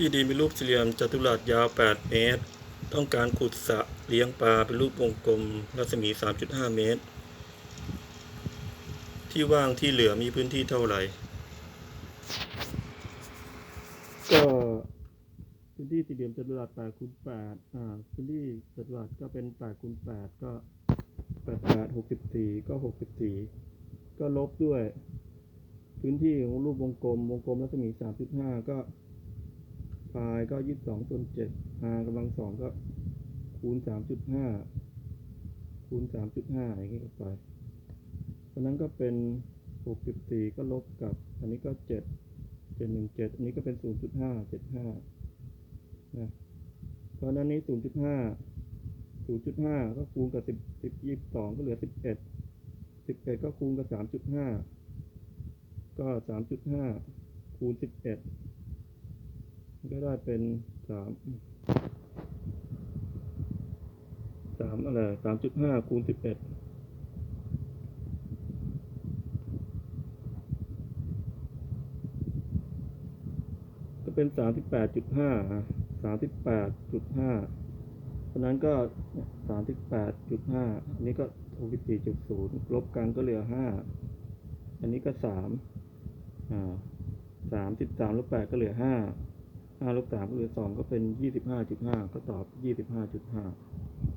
ที่ดินเป็นรูปสี่เหลี่ยมจัตุรัสยาว 8 เมตร ต้องการขุดสระเลี้ยงปลาเป็นรูปวงกลมรัศมี 3.5 เมตร ที่ว่างที่เหลือมีพื้นที่เท่าไหร่ ก็พื้นที่สี่เหลี่ยมจัตุรัส8คูณ8อ่าพื้นที่จัตุรัสก็เป็น8คูณ8ก็8 8 64 ก็ 64 ก็ลบด้วย พื้นที่ของรูปวงกลม วงกลมรัศมี 3.5 ก็ พายก็ยี่สิบสองส่วนเจ็ดหากำลังสองก็คูณสามจุดห้าคูณสามจุดห้าอย่างนี้ออไปเพราะนั้นก็เป็นหกสิบสี่ก็ลบกับ อันนี้ก็เจ็ดเจ็ดหนึ่งเจ็ดอันนี้ก็เป็นศูนย์จุดห้าเจ็ดห้านะเพราะนั้นนี้ศูนย์จุดห้าศูนย์จุดห้าก็คูณกับสิบสิบยี่สิบสองก็เหลือสิบเอ็ดสิบเอ็ดก็คูณกับสามจุดห้าก็สามจุดห้าคูณสิบเอ็ด ก็ได้เป็นสามสามอะไรสามจุดห้าคูณสิบเอ็ดก็เป็นสามสิบแปดจุดห้าสามสิบแปดจุดห้าเพราะนั้นก็สามสิบแปดจุดห้าอันนี้ก็หกสิบสี่จุดศูนย์ลบกันก็เหลือห้าอันนี้ก็สามอ่าสามสิบสามลบแปดก็เหลือห้า 5 5ลบ3ก็เหลือ2ก็เป็น25.5ก็ตอบ25.5